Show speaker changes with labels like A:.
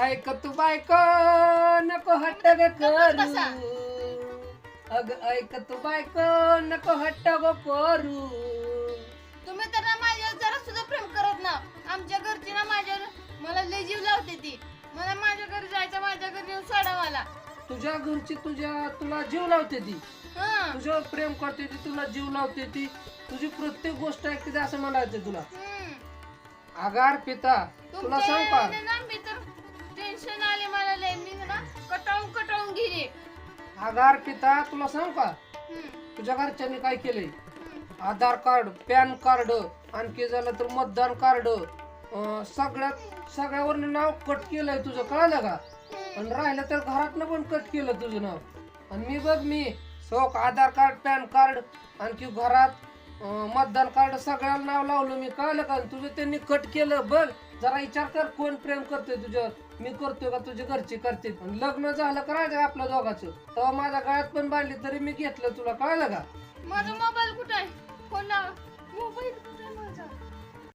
A: ऐक तू बायको नको हट्ट ग करू. अग ऐक तू बायको नको हट्ट ग करू
B: तुम्ही तर ना माझ्यावर जरा सुद्धा प्रेम करत ना. आमच्या घरची ना माझ्यावर मला लय जीव लावते ती. मला माझ्या घरी जायचं माझ्या घरी येऊन सोडा मला.
A: तुझ्या घरची तुझ्या तुला जीव लावते ती.
B: हं.
A: तुझ्यावर प्रेम करते ती तुला जीव लावते ती. तुझी प्रत्येक गोष्ट ऐकते असं म्हणायचं तुला.
B: हं.
A: आगार पिता तुला
B: तुमच्या
A: सांग
B: ना तर टेन्शन आले मला लय मी ना कटाळून कटाळून गेले.
A: आगार पिता तुला सांग का. तुझ्या घरच्यांनी काय केलंय?
B: हं.
A: आधार कार्ड पॅन कार्ड आणखी झालं तर मतदान कार्ड. सगळ्यात सगळ्यावर नाव कट केलंय तुझं कळालं का? आणि राहिलं तर घरातनं पण कट केलं तुझं नाव. आणि मी बघ मी शोक आधार कार्ड पॅन कार्ड आणखी घरात अं, मतदान कार्ड सगळ्याला नाव लावलं मी. कळलं का? तुझं त्यांनी कट केलं. बघ जरा विचार कर कोण प्रेम करतोय तुझ्यावर? मी करतोय का? तुझे घरचे करते. लग्न झालं करायचं आपल्या दोघाचं? तेव्हा माझ्या गळ्यात पण बांधली तरी मी घेतलं तुला. कळलं का?
B: माझा मोबाईल कुठे आहे?